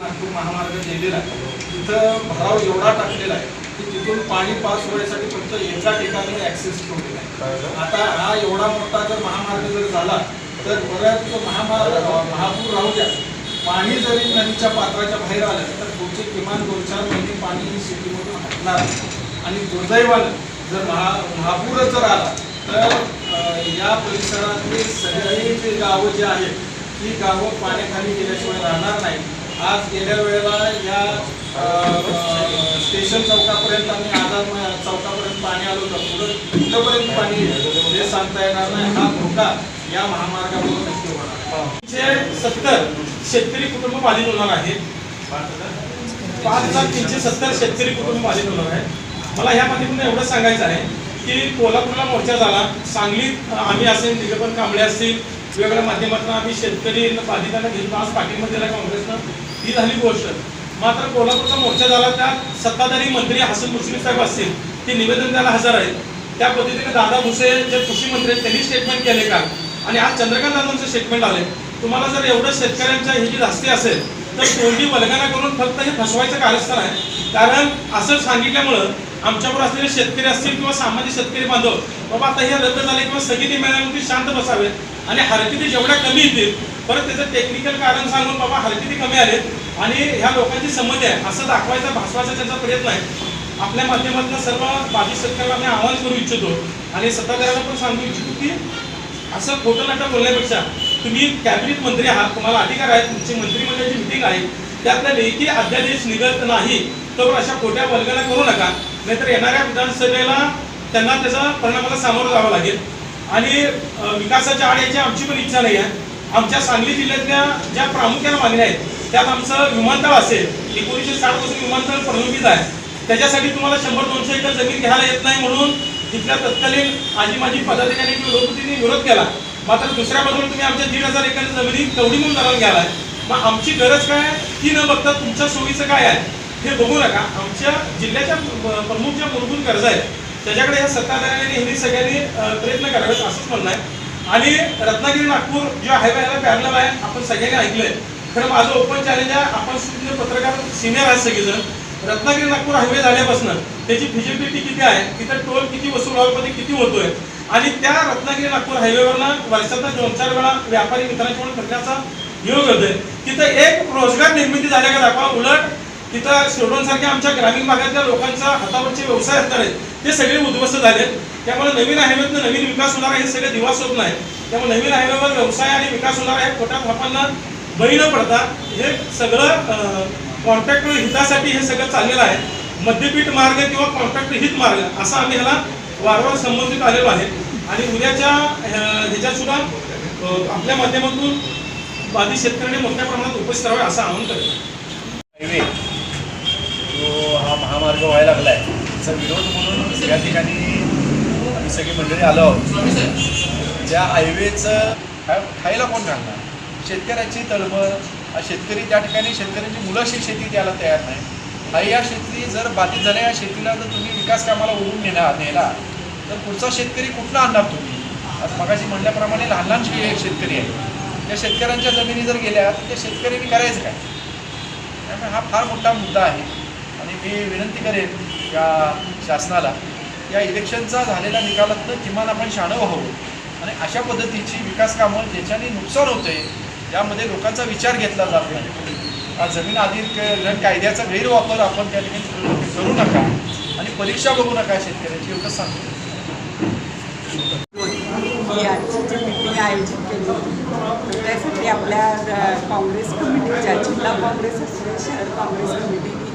नागपूर महामार्ग गेलेला आहे. तिथं भराव एवढा टाकलेला आहे की तिथून पाणी पास होण्यासाठी फक्त एका ठिकाणी ऍक्सेस ठेवलेला आहे. आता हा एवढा मोठा जर महामार्ग जर झाला तर बऱ्याच महामार्ग महापूर राहू द्या. पाणी जरी नदीच्या पात्राच्या बाहेर आलं तर पुढचे किमान दोन चार महिने पाणी ही सिटीमधून हटणार. आणि दुर्दैवानं जर महा महापूरच जर आला तर या परिसरातली सगळी जी गावं जी आहेत ही गावं पाण्याखाली गेल्याशिवाय राहणार नाही आज गेल्या वेळेला या स्टेशन चौकापर्यंत आणि आझाद चौकापर्यंत पाणी आलं होतं. पुढं कुठंपर्यंत पाणी हे सांगता येणार नाही. हा धोका या महामार्गामुळे नक्की होणार तीनशे सत्तर शेतकरी कुटुंब बाधित होणार आहे पाच हजार तीनशे सत्तर शेतकरी कुटुंब बाधित होणार आहे. मला ह्या माध्यमातून एवढं सांगायचं आहे की कोल्हापूरला मोर्चा झाला. सांगलीत आम्ही असेल निगमन कांबळे असतील वेगवेगळ्या माध्यमातून आम्ही शेतकरी बाधितांना घेऊन आज पाठिंबा दिला काँग्रेसनं. ही झाली गोष्ट. मात्र कोल्हापूरचा मोर्चा झाला त्यात सत्ताधारी मंत्री हसन मुश्रीफ साहेब असतील. ते निवेदन द्यायला हजर आहेत. त्या पद्धतीने दादा भुसे जे कृषी मंत्री आहेत त्यांनी स्टेटमेंट केले का आणि आज चंद्रकांत दादांचं स्टेटमेंट आले तुम्हाला जर एवढं शेतकऱ्यांच्या ह्याची धास्ती असेल तर तोंडी वल्गना करून फक्त हे फसवायचं कारस्थान आहे. कारण असं सांगितल्यामुळं आमच्यावर असलेले शेतकरी असतील किंवा सामाजिक शेतकरी बांधव बाबा आता हे रद्द झाले किंवा स्थगिती मिळाल्यानंतर शांत बसावे आणि हरकती जेवढ्या कमी येतील परत त्याचं टेक्निकल कारण सांगून बाबा हरकती कमी आलेत आणि ह्या लोकांची संमती आहे असं दाखवायचा भासवायचा त्यांचा प्रयत्न आहे. आपल्या माध्यमातून सर्व बाधित शेतकऱ्यांना आम्ही आवाहन करू इच्छितो आणि सत्ताधाऱ्यांना पण सांगू इच्छितो की असं खोटं नाटक बोलण्यापेक्षा तुम्ही कॅबिनेट मंत्री आहात तुम्हाला अधिकार आहेत तुमची मंत्रिमंडळाची मिटिंग आहे त्यातल्या लेखी अध्यादेश निघत नाही तर अशा खोट्या वल्गना करू नका. नाहीतर येणाऱ्या विधानसभेला त्यांना त्याचा परिणामाला सामोरं जावं लागेल. आणि विकासाच्या आड याची आमची पण इच्छा नाही आहे. आमच्या सांगली जिल्ह्यातल्या ज्या प्रामुख्याने मागण्या आहेत त्यात आमचं विमानतळ असेल एकोणीसशे साठपासून विमानतळ प्रलंबित आहे त्याच्यासाठी तुम्हाला शंभर दोनशे एकर जमीन घ्यायला येत नाही म्हणून तिथल्या तत्कालीन आजी माजी पदाधिकारी किंवा लोकप्रतिनिधी विरोध केला. मात्र दुसऱ्या बाजूला तुम्ही आमच्या दीड हजार एकर जमिनी तेवढी म्हणून दराला आहे. मग आमची गरज काय ती न बघता तुमच्या सोयीचं काय आहे? हे बघू नका आमच्या जिल्ह्याच्या प्रमुख ज्या मूलभूत गरजा आहेत त्याच्याकडे या सत्ताधाऱ्यांनी हिंदी सगळ्यांनी प्रयत्न करावेत असंच म्हणणं आहे. आणि रत्नागिरी नागपूर जो हायवे याला आहे आपण सगळ्यांनी ऐकलंय. खरं माझं ओपन चॅलेंज आहे आपण सुद्धा पत्रकार सिनियर आहेत सगळेजण. रत्नागिरी नागपूर हायवे झाल्यापासून त्याची फिजिबिलिटी किती आहे? तिथं टोल किती वसूल व्हायला किती होतोय? आणि त्या रत्नागिरी नागपूर हायवेवरनं वर्षातनं दोन चार वेळा व्यापारी मित्रांच्या म्हणून करण्याचा योग होतोय. तिथं एक रोजगार निर्मिती झाल्याकडे दाखवा उलट तिथं शिरडोन आमच्या ग्रामीण भागातल्या लोकांचा हातावरचे व्यवसाय असणार आहेत ते सगळे उद्ध्वस्त झालेत त्यामुळे नवीन हायवेतनं नवीन विकास होणार आहे हे सगळे दिवास होत नाही. त्यामुळे नवीन हायवेवर व्यवसाय आणि विकास होणार आहे खोट्या थापांना बळी न पडता हे सगळं कॉन्ट्रॅक्टर हितासाठी हे सगळं चाललेलं आहे. मध्यपीठ मार्ग किंवा कॉन्ट्रॅक्टर हित मार्ग असा आम्ही ह्याला वारंवार संबोधित आलेलो आहे. आणि उद्याच्या अं, ह्याच्यात सुद्धा आपल्या माध्यमातून बाधित शेतकऱ्यांनी मोठ्या प्रमाणात उपस्थित राहावे असं आवाहन करतो. हायवे. मार्ग व्हायला लागला आहे त्याचा विरोध म्हणून या ठिकाणी आम्ही सगळी मंडळी आलो आहोत. ज्या हायवेचं खाय खायला कोण घालणार? शेतकऱ्याची तळमळ हा शेतकरी त्या ठिकाणी शेतकऱ्यांची मुलं शेती द्यायला तयार नाही. हा या शेती जर बाधित झाल्या या शेतीला जर तुम्ही विकास कामाला ओढून नेला नेला तर पुढचा शेतकरी कुठला आणणार तुम्ही? आज मगाशी म्हणल्याप्रमाणे लहान लहान शेतकरी आहे. त्या शेतकऱ्यांच्या जमिनी जर गेल्या तर त्या शेतकऱ्यांनी करायचं काय? त्यामुळे हा फार मोठा मुद्दा आहे. आणि मी विनंती करेन या शासनाला या इलेक्शनचा झालेल्या निकालातनं किमान आपण शाणं व्हावं आणि अशा पद्धतीची विकास कामं ज्याच्याने नुकसान होते यामध्ये लोकांचा विचार घेतला जात नाही. जमीन अधिक कायद्याचा गैरवापर आपण त्या ठिकाणी करू नका आणि परीक्षा बघू नका शेतकऱ्यांची एवढंच सांगतो. आजची जी मिटिंग आयोजित केली होती त्यासाठी आपल्या काँग्रेस कमिटीच्या जिल्हा काँग्रेस शहर काँग्रेस कमिटी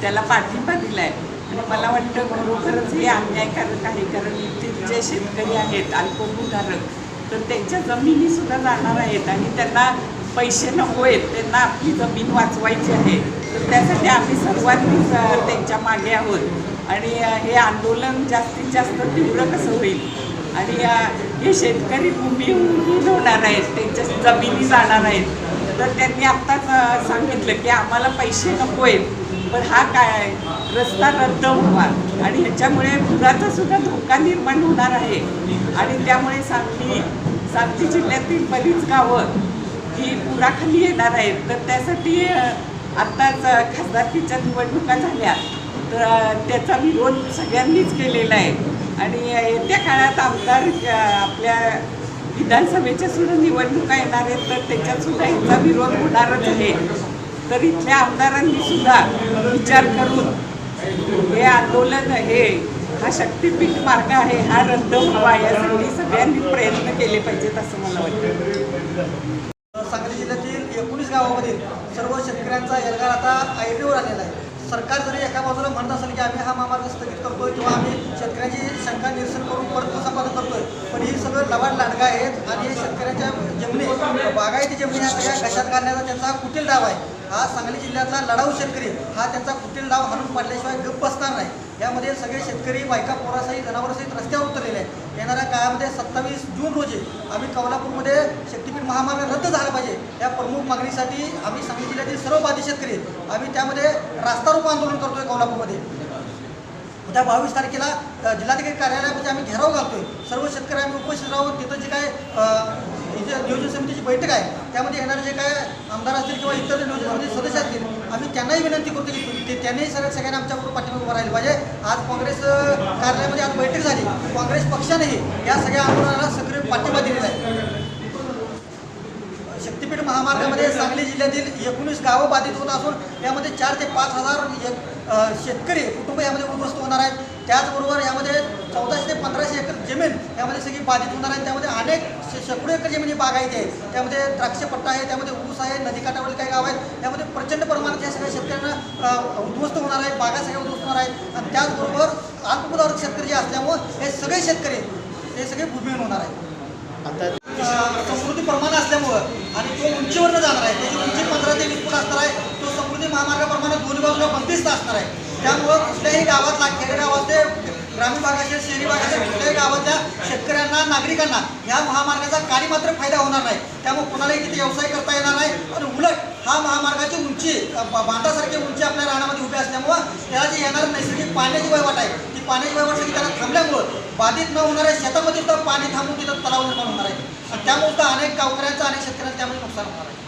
त्याला पाठिंबा दिला आहे आणि मला वाटतं खरोखरच हे अन्यायकारक आहे कारण इथले जे शेतकरी आहेत अल्पभूधारक. तर त्यांच्या जमिनीसुद्धा जाणार आहेत आणि त्यांना पैसे नको आहेत त्यांना आपली जमीन वाचवायची आहे. तर त्यासाठी आम्ही सर्वांनी त्यांच्या मागे आहोत. आणि हे आंदोलन जास्तीत जास्त तीव्र कसं होईल? आणि हे शेतकरी भूमिहीन होणार आहेत त्यांच्या जमिनी जाणार आहेत. तर त्यांनी आत्ताच सांगितलं की आम्हाला पैसे नको आहेत पण हा काय रस्ता रद्द होणार. आणि ह्याच्यामुळे पुराचा सुद्धा धोका निर्माण होणार आहे. आणि त्यामुळे सांगली सांगली जिल्ह्यातील बरीच गावं ही पुराखाली येणार आहेत. तर त्यासाठी आत्ताच खासदारकीच्या निवडणुका झाल्या. तर त्याचा विरोध सगळ्यांनीच केलेला आहे. आणि येत्या काळात आमदार आपल्या विधानसभेच्या सुद्धा निवडणुका येणार आहेत. तर त्याच्यात सुद्धा याचा विरोध होणारच आहे. तर इथल्या आमदारांनी सुद्धा विचार करून हे आंदोलन हे हा शक्तीपीठ मार्ग आहे हा रद्द व्हावा यासाठी सगळ्यांनी प्रयत्न केले पाहिजेत असं मला वाटतं. सांगली जिल्ह्यातील एकोणीस गावामधील सर्व शेतकऱ्यांचा एल्गार आता आयडीवर आलेला आहे. सरकार जरी एका बाजूला म्हणत असेल की आम्ही हा महामार्ग स्थगित करतोय किंवा आम्ही शेतकऱ्यांची शंका निरसन करून परत संपादन करतोय पण ही सगळं लवाड लांडगा आहेत आणि शेतकऱ्यांच्या जमिनी बागायती जमिनी ह्या सगळ्या कशात घालण्याचा त्यांचा कुठील कुटील डाव आहे. हा सांगली जिल्ह्यातला लढाऊ शेतकरी हा त्यांचा कुटील डाव हाणून पाडल्याशिवाय गप्प बसणार नाही. यामध्ये सगळे शेतकरी बायका पोरासहित जनावरसहित रस्त्यावर उतरलेले आहेत. येणाऱ्या काळामध्ये सत्तावीस जून रोजी आम्ही कौलापूरमध्ये शक्तीपीठ महामार्ग रद्द झाला पाहिजे. या प्रमुख मागणीसाठी आम्ही सांगली जिल्ह्यातील सर्व बाधित शेतकरी आम्ही त्यामध्ये रास्ता रोको आंदोलन करतोय कौलापूरमध्ये. उद्या बावीस तारखेला जिल्हाधिकारी कार्यालयामध्ये आम्ही घेराव घालतोय. सर्व शेतकरी आम्ही उपस्थित राहून तिथं जे काय ही नियोजन समितीची बैठक आहे त्यामध्ये येणारे जे काय आमदार असतील किंवा इतर नियोजन समिती सदस्य असतील आम्ही त्यांनाही विनंती करतो की ते त्यांनीही सगळ्या सगळ्यांना आमच्याबरोबर पाठिंबा उभं पाहिजे. आज काँग्रेस कार्यालयामध्ये आज बैठक झाली. काँग्रेस पक्षानेही या सगळ्या आंदोलनाला सक्रिय पाठिंबा दिलेला आहे. शक्तीपीठ महामार्गामध्ये सांगली जिल्ह्यातील एकोणीस गावं बाधित होत असून यामध्ये चार ते पाच हजार एक- शेतकरी कुटुंब यामध्ये उद्ध्वस्त होणार आहेत. त्याचबरोबर यामध्ये चौदाशे ते पंधराशे एकर जमीन यामध्ये सगळी बाधित होणार आहे. त्यामध्ये अनेक शेकडो एकर जमिनी बागायती आहे त्यामध्ये द्राक्षपट्टा आहे त्यामध्ये ऊस आहे नदीकाठावरील काही गाव आहेत. त्यामध्ये प्रचंड प्रमाणात या सगळ्या शेतकऱ्यांना उद्ध्वस्त होणार आहे बागा सगळ्या उद्ध्वस्त होणार आहेत. आणि त्याचबरोबर अल्पभूधारक शेतकरी जे असल्यामुळं हे सगळे शेतकरी हे सगळे भूमिहीन होणार आहेत. अ, समृद्धी प्रमाण असल्यामुळं आणि तो उंचीवरनं जाणार आहे. त्याची उंची पंधरा ते वीस फूट असणार आहे तो समृद्धी महामार्गाप्रमाणे दोन्ही बाजूला बंदिस्त असणार आहे. त्यामुळं कुठल्याही गावातला खेडेगावातले ग्रामीण भागातील शहरी भागातील कुठल्याही गावातल्या शेतकऱ्यांना नागरिकांना ह्या महामार्गाचा काही मात्र फायदा होणार नाही. त्यामुळे कुणालाही तिथे व्यवसाय करता येणार नाही. आणि उलट हा महामार्गाची उंची बा- बांधासारखी उंची आपल्या रानामध्ये उभी असल्यामुळं त्याला जे येणारं नैसर्गिक पाण्याची वैवाट आहे ती पाण्याची वैवाट सगळी त्याला थांबल्यामुळं बाधित न होणाऱ्या शेतामध्ये तर पाणी थांबून तिथं तलाव निर्माण होणार आहे. आणि त्यामुळे अनेक गावकऱ्यांचं अनेक शेतकऱ्यांचं त्यामध्ये नुकसान होणार आहे.